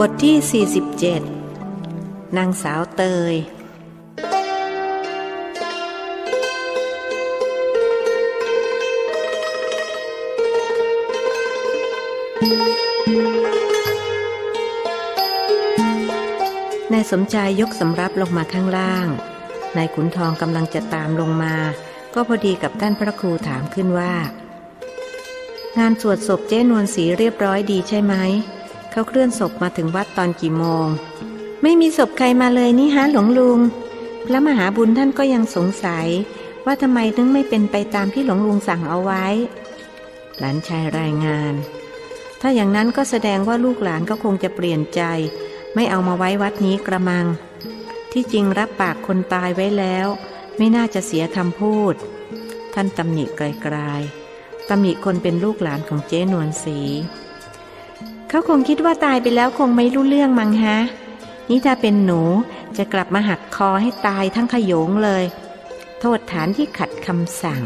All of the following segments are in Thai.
บทที่ 47 นางสาวเตย นายสมชายยกสำรับลงมาข้างล่าง นายขุนทองกำลังจะตามลงมา ก็พอดีกับท่านพระครูถามขึ้นว่า งานสวดศพเจ้นวลสีเรียบร้อยดีใช่ไหม เขาเคลื่อนศพมาถึงวัดตอนกี่โมง ไม่มีศพใครมาเลยนี่ฮะหลวงลุง พระมหาบุญท่านก็ยังสงสัย ว่าทำไมถึงไม่เป็นไปตามที่หลวงลุงสั่งเอาไว้ หลานชายรายงาน ถ้าอย่างนั้นก็แสดงว่าลูกหลานก็คงจะเปลี่ยนใจ ไม่เอามาไว้วัดนี้กระมัง ที่จริงรับปากคนตายไว้แล้ว ไม่น่าจะเสียคำพูด ท่านตำหนิไกลๆตำหนิคนเป็นลูกหลานของเจ๊นวลสี เขาคงคิดว่าตายไปแล้วคงไม่รู้เรื่องมั้งฮะ นี่ถ้าเป็นหนูจะกลับมาหักคอให้ตายทั้งขยงเลย โทษฐานที่ขัดคำสั่ง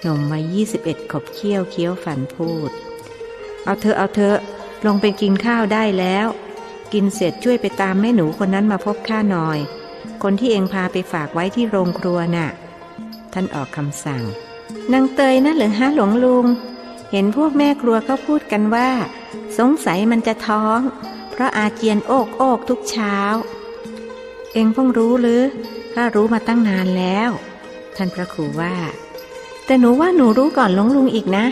หนุ่มมา21 ขบเคี้ยวเคี้ยวฝันพูด เอาเธอเอาเธอลงไปกินข้าวได้แล้ว กินเสร็จช่วยไปตามแม่หนูคนนั้นมาพบข้าหน่อย คนที่เองพาไปฝากไว้ที่โรงครัวน่ะ ท่านออกคำสั่ง นางเตยนะหรือฮะหลวงลุง เห็นพวกแม่ครัวเขาพูดกันว่า สงสัยมันจะท้อง เพราะอาเจียนโอกโอกทุกเช้า เองเพิ่งรู้หรือข้ารู้มาตั้งนานแล้ว ท่านพระครูว่า แต่หนูว่าหนูรู้ก่อนหลวงลุงอีกนะ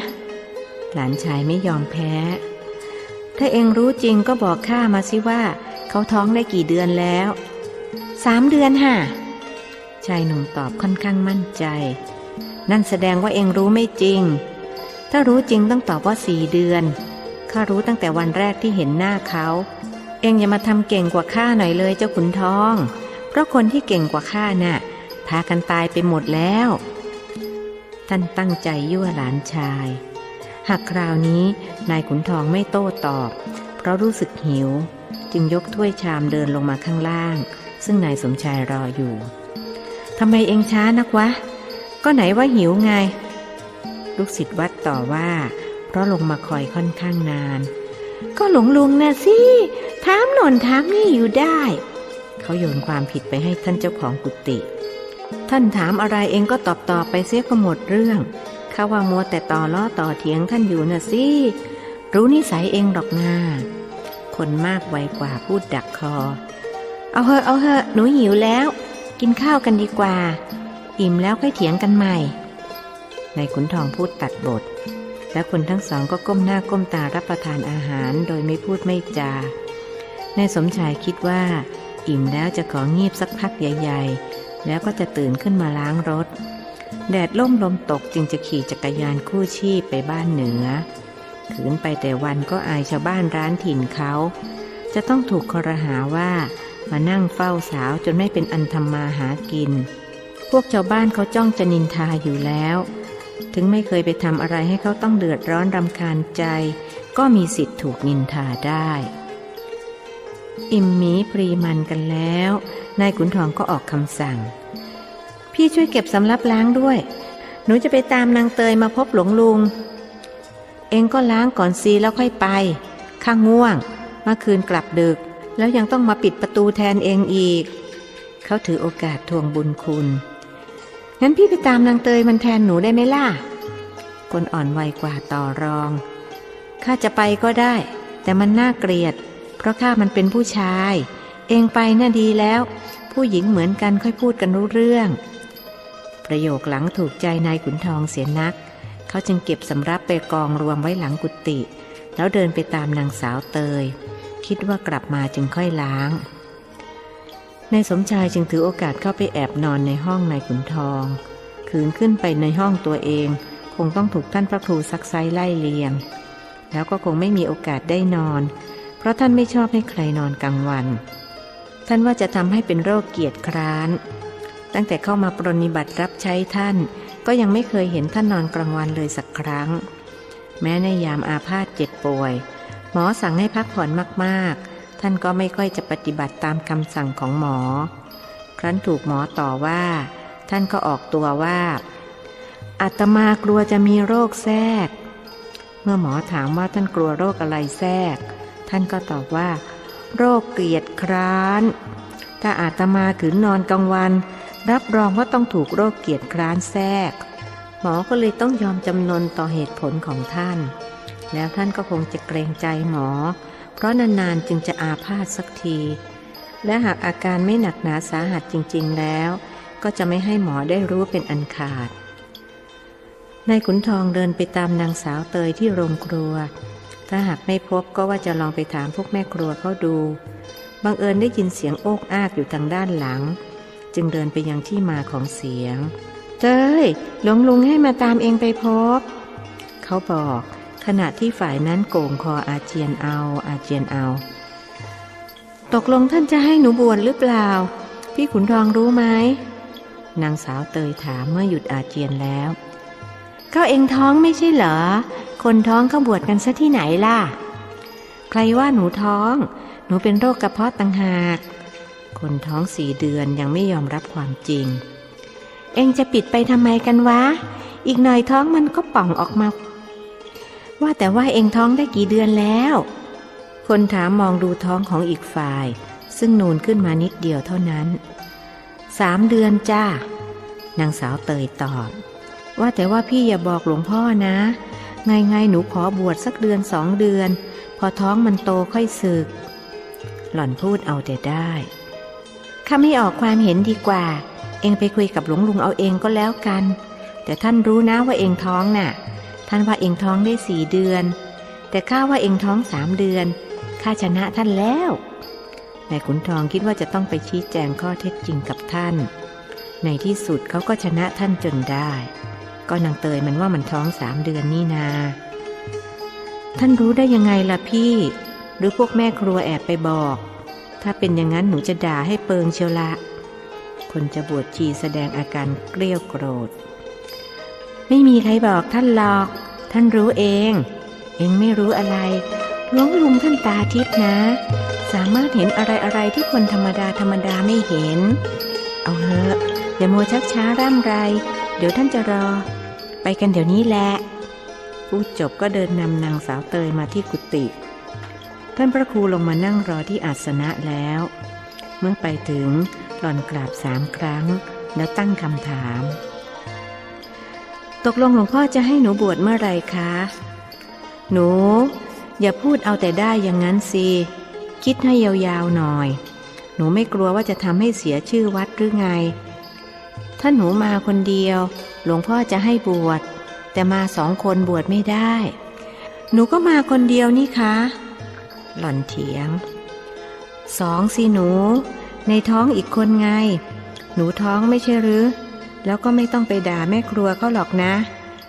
หลานชายไม่ยอมแพ้ ถ้าเองรู้จริงก็บอกข้ามาสิว่า เขาท้องได้กี่เดือนแล้วสามเดือนห่ะชายหนุ่มตอบค่อนข้างมั่นใจ นั่นแสดงว่าเองรู้ไม่จริง ถ้ารู้จริงต้องตอบว่าสี่เดือน ข้ารู้ตั้งแต่วันแรกที่เห็นหน้าเขา เองอย่ามาทำเก่งกว่าข้าหน่อยเลยเจ้าขุนทอง เพราะคนที่เก่งกว่าข้าน่ะพากันตายไปหมดแล้ว ท่านตั้งใจยั่วหลานชาย หากคราวนี้นายขุนทองไม่โต้ตอบ เพราะรู้สึกหิว จึงยกถ้วยชามเดินลงมาข้างล่าง ซึ่งนายสมชายรออยู่ทำไมเองช้านักวะ ก็ไหนว่าหิวไง ลูกศิษย์วัดต่อว่า ราะลงมาคอยค่อนข้างนาน ก็หลงลุงนะสิถามหน่นถามนี่อยู่ได้ เขาโยนความผิดไปให้ท่านเจ้าของกุฏิท่านถามอะไรเองก็ตอบตอบไปเสียก็หมดเรื่องข้าว่ามัวแต่ต่อล้อต่อเถียงท่านอยู่นะสิรู้นิสัยเองหรอกนาคนมากไวกว่าพูดดักคอ เอาเหอะเอาเหอะหนูหิวแล้ว กินข้าวกันดีกว่า อิ่มแล้วค่อยเถียงกันใหม่ ในขุนทองพูดตัดบท แล้วคนทั้งสองก็ก้มหน้าก้มตารับประทานอาหารโดยไม่พูดไม่จานายสมชายคิดว่า อิ่มแล้วจะของงีบสักพักใหญ่ๆ แล้วก็จะตื่นขึ้นมาล้างรถ แดดล่มลมตกจึงจะขี่จักรยานคู่ชีพไปบ้านเหนือขืนไปแต่วันก็อายชาวบ้านร้านถิ่นเขา จะต้องถูกคอรหาว่ามานั่งเฝ้าสาวจนไม่เป็นอันทำมาหากิน พวกชาวบ้านเขาจ้องจะนินทาอยู่แล้ว ถึงไม่เคยไปทำอะไรให้เขาต้องเดือดร้อนรำคาญใจ ก็มีสิทธิ์ถูกนินทาได้ อิ่มหมีปรีมันกันแล้ว นายขุนทองก็ออกคำสั่ง พี่ช่วยเก็บสำรับล้างด้วย หนูจะไปตามนางเตยมาพบหลวงลุง เองก็ล้างก่อนซีแล้วค่อยไป ข้างง่วง เมื่อคืนกลับดึก แล้วยังต้องมาปิดประตูแทนเองอีก เขาถือโอกาสทวงบุญคุณ งั้นพี่ไปตามนางเตยมันแทนหนูได้ไหมล่ะ คนอ่อนวัยกว่าต่อรอง ข้าจะไปก็ได้ แต่มันน่าเกลียด เพราะข้ามันเป็นผู้ชาย เองไปน่าดีแล้ว ผู้หญิงเหมือนกันค่อยพูดกันรู้เรื่อง ประโยคหลังถูกใจนายขุนทองเสียนัก เขาจึงเก็บสำรับไปกองรวมไว้หลังกุฏิแล้วเดินไปตามนางสาวเตย คิดว่ากลับมาจึงค่อยล้าง นายสมชายจึงถือโอกาสเข้าไปแอบนอนในห้องนายขุนทอง ขืนขึ้นไปในห้องตัวเอง คงต้องถูกท่านพระครูซักไซไล่เลียง แล้วก็คงไม่มีโอกาสได้นอน เพราะท่านไม่ชอบให้ใครนอนกลางวัน ท่านว่าจะทำให้เป็นโรคเกียจคร้าน ตั้งแต่เข้ามาปรนิบัติรับใช้ท่าน ก็ยังไม่เคยเห็นท่านนอนกลางวันเลยสักครั้ง แม้ในยามอาพาธเจ็บป่วย หมอสั่งให้พักผ่อนมากๆ ท่านก็ไม่ค่อยจะปฏิบัติตามคำสั่งของหมอ ครั้นถูกหมอต่อว่า ท่านก็ออกตัวว่าอาตมากลัวจะมีโรคแทรก เมื่อหมอถามว่าท่านกลัวโรคอะไรแทรกท่านท่านก็ตอบว่า โรคเกลียดคร้าน ถ้าอาตมาขืนนอนกลางวัน รับรองว่าต้องถูกโรคเกลียดคร้านแทรก หมอก็เลยต้องยอมจำนนต่อเหตุผลของท่าน แล้วท่านก็คงจะเกรงใจหมอ เพราะนานๆจึงจะอาพาธสักที และหากอาการไม่หนักหนาสาหัสจริง ๆ แล้ว ก็จะไม่ให้หมอได้รู้เป็นอันขาดนายขุนทองเดินไปตามนางสาวเตยที่โรงครัว ถ้าหากไม่พบก็ว่าจะลองไปถามพวกแม่ครัวเขาดู บังเอิญได้ยินเสียงโอกอากอยู่ทางด้านหลัง จึงเดินไปยังที่มาของเสียง เตยหลวงลุงให้มาตามเองไปพบ เขาบอก ขณะที่ฝ่ายนั้นโก่งคออาเจียนเอาอาเจียนเอา ตกลงท่านจะให้หนูบวชหรือเปล่า พี่ขุนทองรู้ไหมนางสาวเตยถามเมื่อหยุดอาเจียนแล้วก็เองท้องไม่ใช่เหรอ คนท้องเขาบวชกันซะที่ไหนล่ะ ใครว่าหนูท้อง หนูเป็นโรคกระเพาะต่างหาก คนท้องสี่เดือนยังไม่ยอมรับความจริง เองจะปิดไปทำไมกันวะ อีกหน่อยท้องมันก็ป่องออกมา ว่าแต่ว่าเองท้องได้กี่เดือนแล้ว คนถามมองดูท้องของอีกฝ่าย ซึ่งนูนขึ้นมานิดเดียวเท่านั้น สามเดือนจ้า นางสาวเตยตอบ ว่าแต่ว่าพี่อย่าบอกหลวงพ่อนะ ไงไงหนูขอบวชสักเดือนสองเดือน พอท้องมันโตค่อยศึก หล่อนพูดเอาแต่ได้ข้าไม่ออกความเห็นดีกว่า เองไปคุยกับหลวงลุงเอาเองก็แล้วกัน แต่ท่านรู้นะว่าเองท้องน่ะ ท่านว่าเองท้องได้สี่เดือน แต่ข้าว่าเองท้องสามเดือนข้าชนะท่านแล้วนายขุนทองคิดว่าจะต้องไปชี้แจงข้อเท็จจริงกับท่าน ในที่สุดเขาก็ชนะท่านจนได้ ก็นางเตยมันว่ามันท้องสามเดือนนี่นา ท่านรู้ได้ยังไงล่ะพี่ หรือพวกแม่ครัวแอบไปบอก ถ้าเป็นอย่างนั้นหนูจะด่าให้เปิงเชียวละ คนจะบวชชีแสดงอาการเกลี้ยวโกรธ ไม่มีใครบอกท่านหรอก ท่านรู้เอง เองไม่รู้อะไรหลวงลุงท่านตาทิพย์นะ สามารถเห็นอะไรอะไรที่คนธรรมดาธรรมดาไม่เห็น เอาเถอะอย่ามัวชักช้าร่ำไร เดี๋ยวท่านจะรอ ไปกันเดี๋ยวนี้แหละพูดจบก็เดินนำนางสาวเตยมาที่กุฏิท่านพระครูลงมานั่งรอที่อาสนะแล้ว เมื่อไปถึงหล่อนกราบสามครั้ง แล้วตั้งคำถาม ตกลงหลวงพ่อจะให้หนูบวชเมื่อไรคะ หนู อย่าพูดเอาแต่ได้อย่างนั้นสิ คิดให้ยาวๆหน่อย หนูไม่กลัวว่าจะทำให้เสียชื่อวัดหรือไง ถ้าหนูมาคนเดียว หลวงพ่อจะให้บวช แต่มาสองคนบวชไม่ได้ หนูก็มาคนเดียวนี่คะ หล่อนเถียง สองสิหนู ในท้องอีกคนไง หนูท้องไม่ใช่หรือ แล้วก็ไม่ต้องไปด่าแม่ครัวเขาหรอกนะ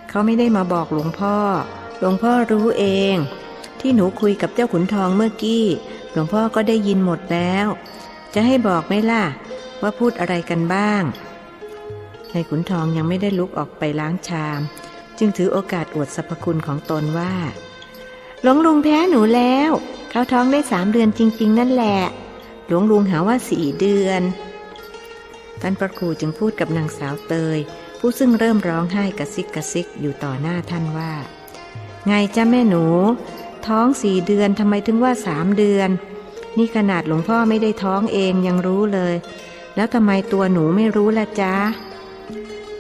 เขาไม่ได้มาบอกหลวงพ่อ หลวงพ่อรู้เอง ที่หนูคุยกับเจ้าขุนทองเมื่อกี้ หลวงพ่อก็ได้ยินหมดแล้ว จะให้บอกไหมล่ะ ว่าพูดอะไรกันบ้างนายขุนทองยังไม่ได้ลุกออกไปล้างชาม จึงถือโอกาสอวดสรรพคุณของตนว่า หลวงลุงแพ้หนูแล้ว เขาท้องได้สามเดือนจริง ๆ นั่นแหละ หลวงลุงหาว่าสี่เดือน ท่านพระครูจึงพูดกับนางสาวเตย ผู้ซึ่งเริ่มร้องไห้กระซิกกระซิกอยู่ต่อหน้าท่านว่า ไงจ้าแม่หนู ท้องสี่เดือนทำไมถึงว่าสามเดือน นี่ขนาดหลวงพ่อไม่ได้ท้องเองยังรู้เลย แล้วทำไมตัวหนูไม่รู้ละจ๊ะ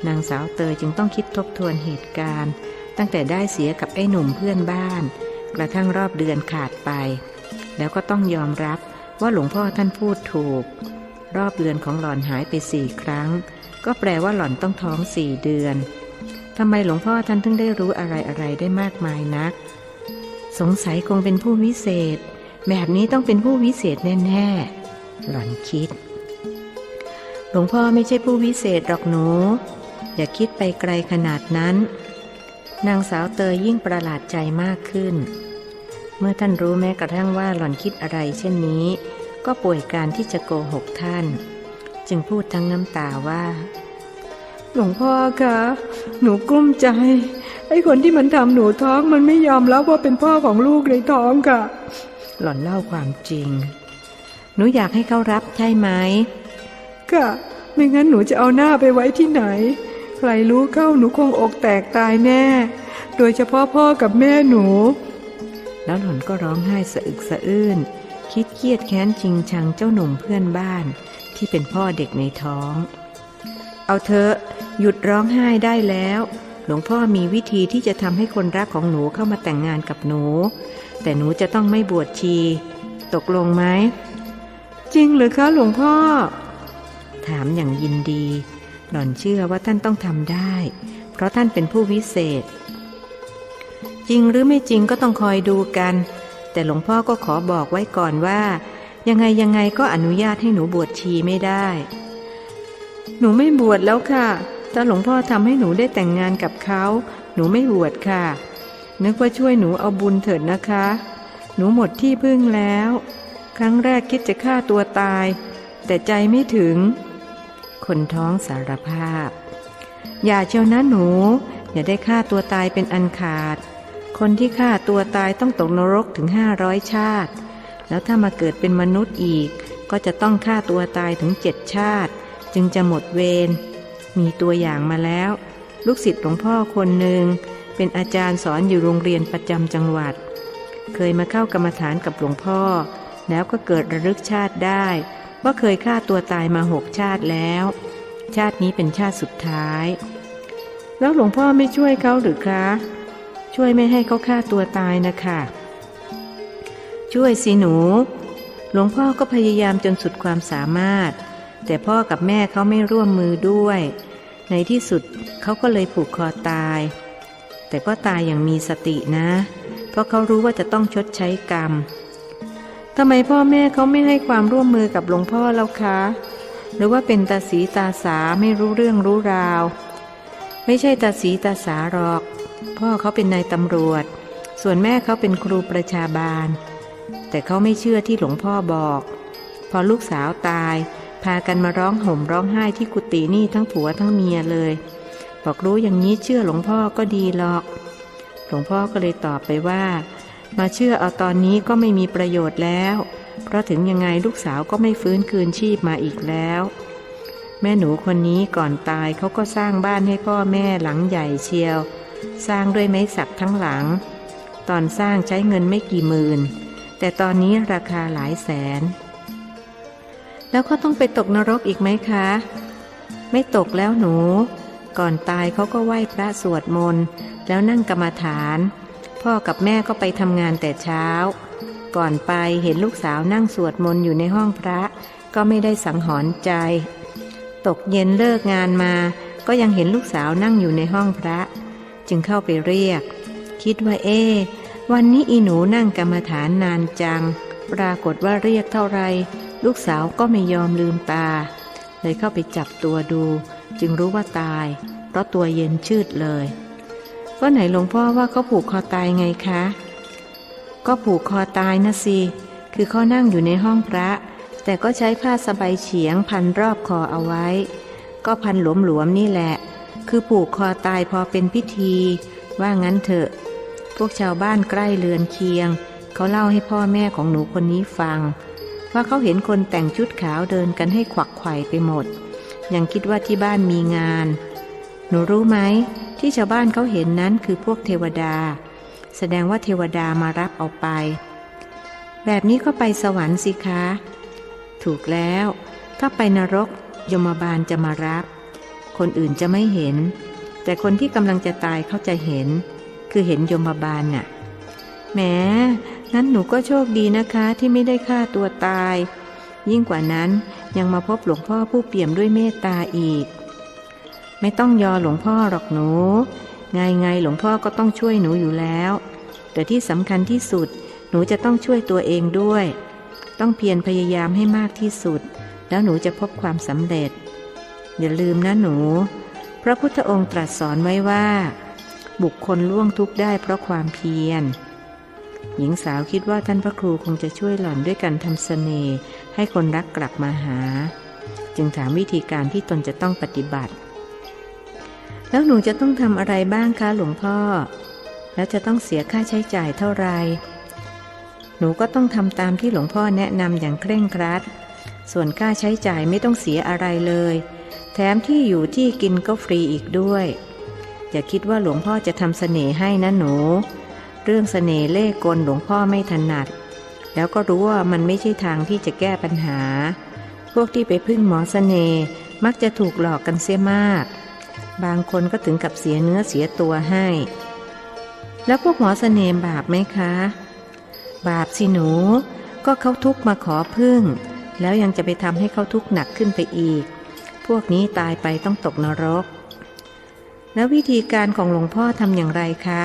นางสาวเตยจึงต้องคิดทบทวนเหตุการณ์ ตั้งแต่ได้เสียกับไอ้หนุ่มเพื่อนบ้าน กระทั่งรอบเดือนขาดไป แล้วก็ต้องยอมรับว่าหลวงพ่อท่านพูดถูก รอบเดือนของหล่อนหายไปสี่ครั้ง ก็แปลว่าหล่อนต้องท้องสี่เดือนทำไมหลวงพ่อท่านถึงได้รู้อะไรอะไรได้มากมายนัก สงสัยคงเป็นผู้วิเศษ แบบนี้ต้องเป็นผู้วิเศษแน่ๆหล่อนคิด หลวงพ่อไม่ใช่ผู้วิเศษหรอกหนู อย่าคิดไปไกลขนาดนั้น นางสาวเตยยิ่งประหลาดใจมากขึ้น เมื่อท่านรู้แม้กระทั่งว่าหล่อนคิดอะไรเช่นนี้ ก็ป่วยการที่จะโกหกท่าน จึงพูดทั้งน้ำตาว่า หลวงพ่อคะหนูกลุ้มใจ ไอ้คนที่มันทำหนูท้องมันไม่ยอมรับว่าเป็นพ่อของลูกในท้องค่ะ หล่อนเล่าความจริง หนูอยากให้เขารับใช่ไหมค่ะไม่งั้นหนูจะเอาหน้าไปไว้ที่ไหน ใครรู้เข้าหนูคงอกแตกตายแน่ โดยเฉพาะพ่อกับแม่หนู แล้วหล่อนก็ร้องไห้สะอึกสะอื้น คิดเครียดแค้นจริงชังเจ้าหนุ่มเพื่อนบ้านที่เป็นพ่อเด็กในท้อง เอาเถอะหยุดร้องไห้ได้แล้ว หลวงพ่อมีวิธีที่จะทำให้คนรักของหนูเข้ามาแต่งงานกับหนู แต่หนูจะต้องไม่บวชชี ตกลงไหม จริงหรือคะหลวงพ่อ ถามอย่างยินดี หล่อนเชื่อว่าท่านต้องทำได้ เพราะท่านเป็นผู้วิเศษ จริงหรือไม่จริงก็ต้องคอยดูกัน แต่หลวงพ่อก็ขอบอกไว้ก่อนว่า ยังไงยังไงก็อนุญาตให้หนูบวชชีไม่ได้ หนูไม่บวชแล้วค่ะถ้าหลวงพ่อทำให้หนูได้แต่งงานกับเขา หนูไม่บวชค่ะ นึกว่าช่วยหนูเอาบุญเถิดนะคะ หนูหมดที่พึ่งแล้ว ครั้งแรกคิดจะฆ่าตัวตาย แต่ใจไม่ถึง คนท้องสารภาพ อย่าเชียวนะหนู อย่าได้ฆ่าตัวตายเป็นอันขาด คนที่ฆ่าตัวตายต้องตกนรกถึงห้าร้อยชาติ แล้วถ้ามาเกิดเป็นมนุษย์อีก ก็จะต้องฆ่าตัวตายถึงเจ็ดชาติ จึงจะหมดเวร มีตัวอย่างมาแล้ว ลูกศิษย์หลวงพ่อคนหนึ่ง เป็นอาจารย์สอนอยู่โรงเรียนประจำจังหวัด เคยมาเข้ากรรมฐานกับหลวงพ่อ แล้วก็เกิดระลึกชาติได้ ว่าเคยฆ่าตัวตายมาหกชาติแล้ว ชาตินี้เป็นชาติสุดท้าย แล้วหลวงพ่อไม่ช่วยเขาหรือคะ ช่วยไม่ให้เขาฆ่าตัวตายนะคะช่วยสิหนู หลวงพ่อก็พยายามจนสุดความสามารถ แต่พ่อกับแม่เขาไม่ร่วมมือด้วย ในที่สุดเขาก็เลยผูกคอตาย แต่ก็ตายอย่างมีสตินะ เพราะเขารู้ว่าจะต้องชดใช้กรรมทำไมพ่อแม่เขาไม่ให้ความร่วมมือกับหลวงพ่อแล้วคะ หรือว่าเป็นตาสีตาสาไม่รู้เรื่องรู้ราว ไม่ใช่ตาสีตาสาหรอก พ่อเขาเป็นนายตำรวจ ส่วนแม่เขาเป็นครูประชาบาล แต่เขาไม่เชื่อที่หลวงพ่อบอก พอลูกสาวตาย พากันมาร้องห่มร้องไห้ที่กุฏินี่ทั้งผัวทั้งเมียเลย บอกรู้อย่างนี้เชื่อหลวงพ่อก็ดีหรอก หลวงพ่อก็เลยตอบไปว่า มาเชื่อเอาตอนนี้ก็ไม่มีประโยชน์แล้ว เพราะถึงยังไงลูกสาวก็ไม่ฟื้นคืนชีพมาอีกแล้วแม่หนูคนนี้ก่อนตายเขาก็สร้างบ้านให้พ่อแม่หลังใหญ่เชียว สร้างด้วยไม้สักทั้งหลัง ตอนสร้างใช้เงินไม่กี่หมื่น แต่ตอนนี้ราคาหลายแสน แล้วเขาต้องไปตกนรกอีกไหมคะ ไม่ตกแล้วหนู ก่อนตายเขาก็ไหว้พระสวดมนต์ แล้วนั่งกรรมฐาน พ่อกับแม่ก็ไปทำงานแต่เช้า ก่อนไปเห็นลูกสาวนั่งสวดมนต์อยู่ในห้องพระ ก็ไม่ได้สังหรณ์ใจ ตกเย็นเลิกงานมา ก็ยังเห็นลูกสาวนั่งอยู่ในห้องพระ จึงเข้าไปเรียก คิดว่าเอ๊วันนี้อีหนูนั่งกรรมฐานนานจัง ปรากฏว่าเรียกเท่าไร ลูกสาวก็ไม่ยอมลืมตา เลยเข้าไปจับตัวดู จึงรู้ว่าตาย เพราะตัวเย็นชืดเลย ก็ไหนหลวงพ่อว่าเขาผูกคอตายไงคะ ก็ผูกคอตายนะสิคือเขานั่งอยู่ในห้องพระ แต่ก็ใช้ผ้าสบายเฉียงพันรอบคอเอาไว้ ก็พันหลวมๆนี่แหละ คือผูกคอตายพอเป็นพิธี ว่างั้นเถอะ พวกชาวบ้านใกล้เรือนเคียง เขาเล่าให้พ่อแม่ของหนูคนนี้ฟัง ว่าเขาเห็นคนแต่งชุดขาวเดินกันให้ขวักไขว่ไปหมด ยังคิดว่าที่บ้านมีงาน หนูรู้ไหม ที่ชาวบ้านเขาเห็นนั้นคือพวกเทวดา แสดงว่าเทวดามารับเอาไป แบบนี้ก็ไปสวรรค์สิคะ ถูกแล้ว ถ้าไปนรกยมบาลจะมารับ คนอื่นจะไม่เห็น แต่คนที่กำลังจะตายเขาจะเห็น คือเห็นยมบาลน่ะแหมงั้นหนูก็โชคดีนะคะที่ไม่ได้ฆ่าตัวตาย ยิ่งกว่านั้นยังมาพบหลวงพ่อผู้เปี่ยมด้วยเมตตาอีก ไม่ต้องยอหลวงพ่อหรอกหนู ไงไงหลวงพ่อก็ต้องช่วยหนูอยู่แล้ว แต่ที่สำคัญที่สุด หนูจะต้องช่วยตัวเองด้วย ต้องเพียรพยายามให้มากที่สุด แล้วหนูจะพบความสำเร็จ อย่าลืมนะหนู พระพุทธองค์ตรัสสอนไว้ว่า บุคคลล่วงทุกข์ได้เพราะความเพียร หญิงสาวคิดว่าท่านพระครูคงจะช่วยหล่อนด้วยการทำเสน่ห์ให้คนรักกลับมาหา จึงถามวิธีการที่ตนจะต้องปฏิบัติ แล้วหนูจะต้องทำอะไรบ้างคะหลวงพ่อ แล้วจะต้องเสียค่าใช้จ่ายเท่าไหร่หนูก็ต้องทำตามที่หลวงพ่อแนะนำอย่างเคร่งครัด ส่วนค่าใช้จ่ายไม่ต้องเสียอะไรเลย แถมที่อยู่ที่กินก็ฟรีอีกด้วย อย่าคิดว่าหลวงพ่อจะทำเสน่ห์ให้นะหนู เรื่องเสน่ห์เล่กลหลวงพ่อไม่ถนัด แล้วก็รู้ว่ามันไม่ใช่ทางที่จะแก้ปัญหา พวกที่ไปพึ่งหมอเสน่ห์มักจะถูกหลอกกันเสียมาก บางคนก็ถึงกับเสียเนื้อเสียตัวให้ แล้วพวกหมอเสน่ห์บาปไหมคะ บาปสิหนู ก็เขาทุกข์มาขอพึ่ง แล้วยังจะไปทำให้เขาทุกข์หนักขึ้นไปอีก พวกนี้ตายไปต้องตกนรก แล้ววิธีการของหลวงพ่อทำอย่างไรคะ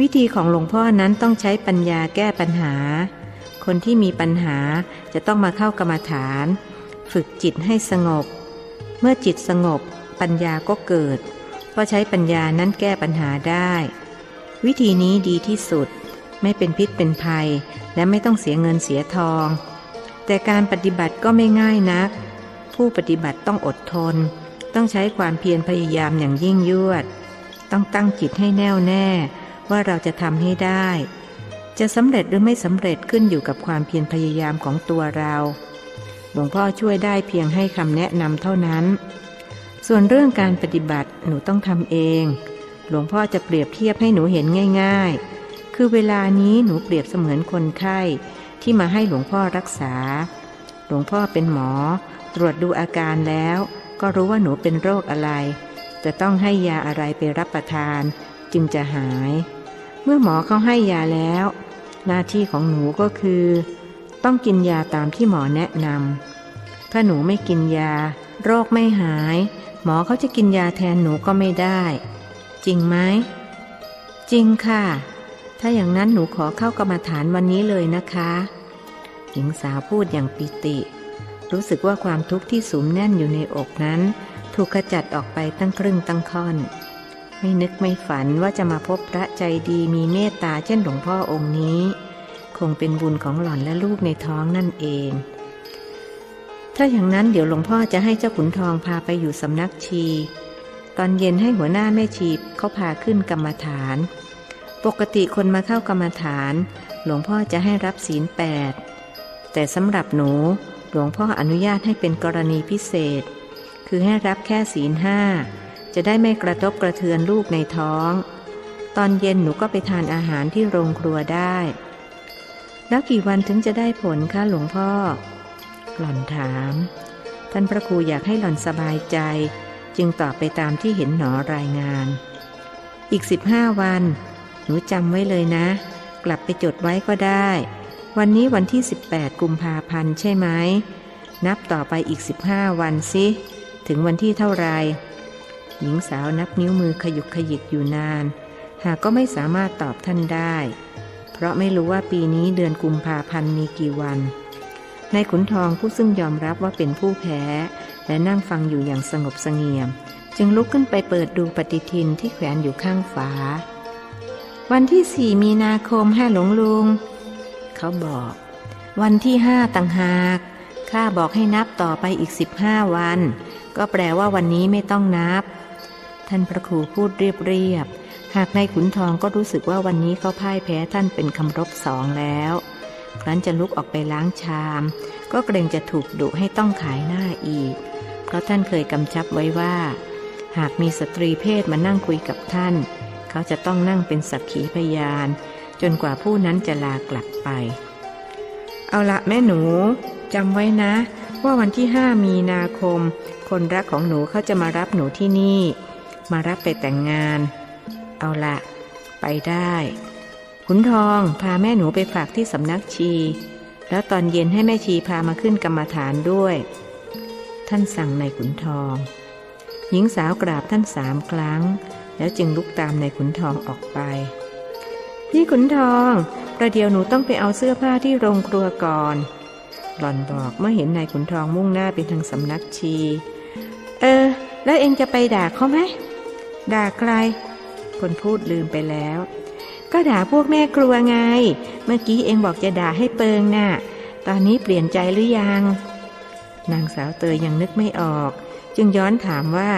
วิธีของหลวงพ่อนั้นต้องใช้ปัญญาแก้ปัญหา คนที่มีปัญหาจะต้องมาเข้ากรรมฐาน ฝึกจิตให้สงบ เมื่อจิตสงบ ปัญญาก็เกิด ก็ใช้ปัญญานั้นแก้ปัญหาได้ วิธีนี้ดีที่สุด ไม่เป็นพิษเป็นภัย และไม่ต้องเสียเงินเสียทอง แต่การปฏิบัติก็ไม่ง่ายนัก ผู้ปฏิบัติต้องอดทน ต้องใช้ความเพียรพยายามอย่างยิ่งยวด ต้องตั้งจิตให้แน่วแน่ว่าเราจะทำให้ได้ จะสำเร็จหรือไม่สำเร็จขึ้นอยู่กับความเพียรพยายามของตัวเราหลวงพ่อช่วยได้เพียงให้คำแนะนำเท่านั้น ส่วนเรื่องการปฏิบัติหนูต้องทำเอง หลวงพ่อจะเปรียบเทียบให้หนูเห็นง่าย ๆ คือเวลานี้หนูเปรียบเสมือนคนไข้ที่มาให้หลวงพ่อรักษา หลวงพ่อเป็นหมอ ตรวจดูอาการแล้ว ก็รู้ว่าหนูเป็นโรคอะไร จะต้องให้ยาอะไรไปรับประทาน จึงจะหาย เมื่อหมอเขาให้ยาแล้ว หน้าที่ของหนูก็คือ ต้องกินยาตามที่หมอแนะนำถ้าหนูไม่กินยา โรคไม่หาย หมอเขาจะกินยาแทนหนูก็ไม่ได้ จริงไหมจริงค่ะ ถ้าอย่างนั้นหนูขอเข้ากรรมฐานวันนี้เลยนะคะ หญิงสาวพูดอย่างปิติ รู้สึกว่าความทุกข์ที่สุมแน่นอยู่ในอกนั้น ถูกขจัดออกไปตั้งครึ่งตั้งค่อน ไม่นึกไม่ฝันว่าจะมาพบพระใจดีมีเมตตาเช่นหลวงพ่อองค์นี้ คงเป็นบุญของหล่อนและลูกในท้องนั่นเอง ถ้าอย่างนั้นเดี๋ยวหลวงพ่อจะให้เจ้าขุนทองพาไปอยู่สำนักชี ตอนเย็นให้หัวหน้าแม่ชีเขาพาขึ้นกรรมฐาน ปกติคนมาเข้ากรรมฐาน หลวงพ่อจะให้รับศีลแปดแต่สำหรับหนู ลวงพ่ออนุญาตให้เป็นกรณีพิเศษ คือให้รับแค่ศีลห้า จะได้ไม่กระทบกระเทือนลูกในท้อง ตอนเย็นหนูก็ไปทานอาหารที่โรงครัวได้ แล้วกี่วันถึงจะได้ผลคะหลวงพ่อ หล่อนถาม ท่านพระครูอยากให้หล่อนสบายใจ จึงตอบไปตามที่เห็นหนอรายงาน อีกสิบห้าวัน หนูจำไว้เลยนะ กลับไปจดไว้ก็ได้ วันนี้วันที่ 18 กุมภาพันธ์ใช่ไหม นับต่อไปอีก 15 วันสิ ถึงวันที่เท่าไร หญิงสาวนับนิ้วมือขยุกขยิกอยู่นาน หากก็ไม่สามารถตอบท่านได้ เพราะไม่รู้ว่าปีนี้เดือนกุมภาพันธ์มีกี่วันนายขุนทองผู้ซึ่งยอมรับว่าเป็นผู้แพ้ และนั่งฟังอยู่อย่างสงบเสงี่ยม จึงลุกขึ้นไปเปิดดูปฏิทินที่แขวนอยู่ข้างฝา วันที่สี่มีนาคมห้าหลงลุง เขาบอก วันที่ห้าต่างหากข้าบอกให้นับต่อไปอีกสิบห้าวัน ก็แปลว่าวันนี้ไม่ต้องนับ ท่านพระครูพูดเรียบๆหากนายขุนทองก็รู้สึกว่าวันนี้เขาพ่ายแพ้ท่านเป็นคำรบสองแล้ว ครั้นจะลุกออกไปล้างชาม ก็เกรงจะถูกดุให้ต้องขายหน้าอีก เพราะท่านเคยกำชับไว้ว่า หากมีสตรีเพศมานั่งคุยกับท่าน เขาจะต้องนั่งเป็นสักขีพยาน จนกว่าผู้นั้นจะลากลับไป เอาละแม่หนูจำไว้นะ ว่าวันที่ห้ามีนาคม คนรักของหนูเขาจะมารับหนูที่นี่ มารับไปแต่งงาน เอาละไปได้ขุนทองพาแม่หนูไปฝากที่สำนักชี แล้วตอนเย็นให้แม่ชีพามาขึ้นกรรมฐานด้วย ท่านสั่งนายขุนทอง หญิงสาวกราบท่านสามครั้ง แล้วจึงลุกตามนายขุนทองออกไป พี่ขุนทอง ประเดี๋ยวหนูต้องไปเอาเสื้อผ้าที่โรงครัวก่อน หล่อนบอกเมื่อเห็นนายขุนทองมุ่งหน้าไปทางสำนักชี เออ แล้วเองจะไปด่าเขาไหม ด่าใคร คนพูดลืมไปแล้ว ก็ด่าพวกแม่ครัวไง เมื่อกี้เองบอกจะด่าให้เปิงน่ะ ตอนนี้เปลี่ยนใจหรือยัง นางสาวเตยยังนึกไม่ออก จึงย้อนถามว่า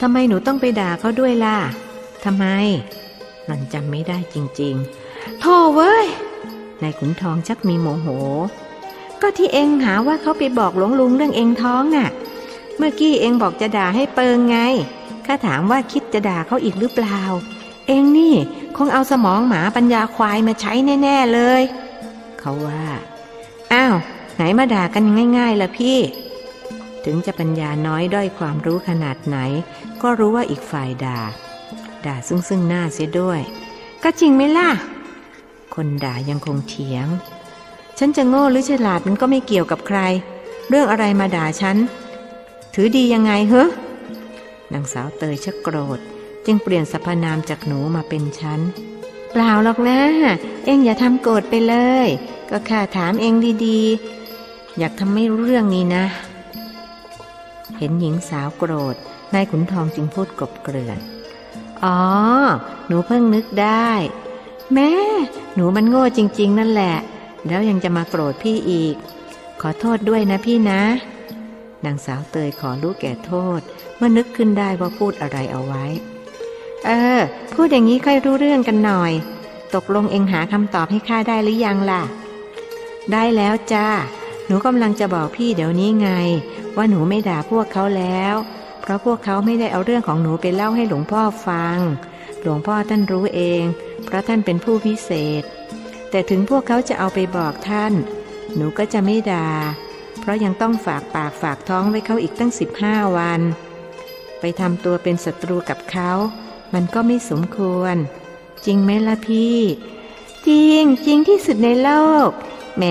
ทำไมหนูต้องไปด่าเขาด้วยล่ะทำไม หล่อนจำไม่ได้จริงๆโธ่เว้ยนายขุนทองชักมีโมโห ก็ที่เองหาว่าเขาไปบอกหลวงลุงเรื่องเองท้องน่ะ เมื่อกี้เองบอกจะด่าให้เปิงไงข้าถามว่าคิดจะด่าเขาอีกหรือเปล่า เองนี่คงเอาสมองหมาปัญญาควายมาใช้แน่ๆเลย เขาว่าอ้าวไหนมาด่ากันง่ายๆล่ะพี่ ถึงจะปัญญาน้อยด้อยความรู้ขนาดไหน ก็รู้ว่าอีกฝ่ายด่า ด่าซึ่งซึ่งหน้าเสียด้วย ก็จริงไหมล่ะ คนด่ายังคงเถียง ฉันจะโง่หรือฉลาดมันก็ไม่เกี่ยวกับใคร เรื่องอะไรมาด่าฉัน ถือดียังไงเฮ้นางสาวเตยชักโกรธ จึงเปลี่ยนสรรพนามจากหนูมาเป็นฉัน เปล่าหรอกนะ เอ็งอย่าทำโกรธไปเลย ก็ข้าถามเอ็งดีๆ อยากทำไม่รู้เรื่องนี้นะ เห็นหญิงสาวโกรธนายขุนทองจึงพูดกบเกลื่อน อ๋อ หนูเพิ่งนึกได้ แม่ หนูมันโง่จริง ๆ นั่นแหละ แล้วยังจะมาโกรธพี่อีก ขอโทษด้วยนะพี่นะ นางสาวเตยขอรู้แก่โทษ เมื่อนึกขึ้นได้ว่าพูดอะไรเอาไว้ เออ พูดอย่างนี้ค่อยรู้เรื่องกันหน่อย ตกลงเองหาคำตอบให้ข้าได้หรือยังล่ะ ได้แล้วจ้า หนูกำลังจะบอกพี่เดี๋ยวนี้ไง ว่าหนูไม่ด่าพวกเขาแล้ว เพราะพวกเขาไม่ได้เอาเรื่องของหนูไปเล่าให้หลวงพ่อฟัง หลวงพ่อท่านรู้เอง เพราะท่านเป็นผู้พิเศษ แต่ถึงพวกเขาจะเอาไปบอกท่าน หนูก็จะไม่ด่า เพราะยังต้องฝากปากฝากท้องไว้เขาอีกตั้งสิบห้าวัน ไปทำตัวเป็นศัตรูกับเขา มันก็ไม่สมควร จริงไหมล่ะพี่ จริงจริงที่สุดในโลก แหม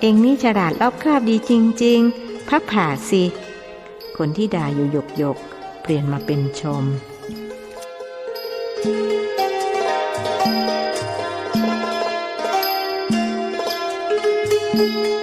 เองนี่ฉลาดรอบคอบดีจริง ๆ พับผ่าสิ คนที่ด่าอยู่หยกหยกเปลี่ยนมาเป็นชม Thank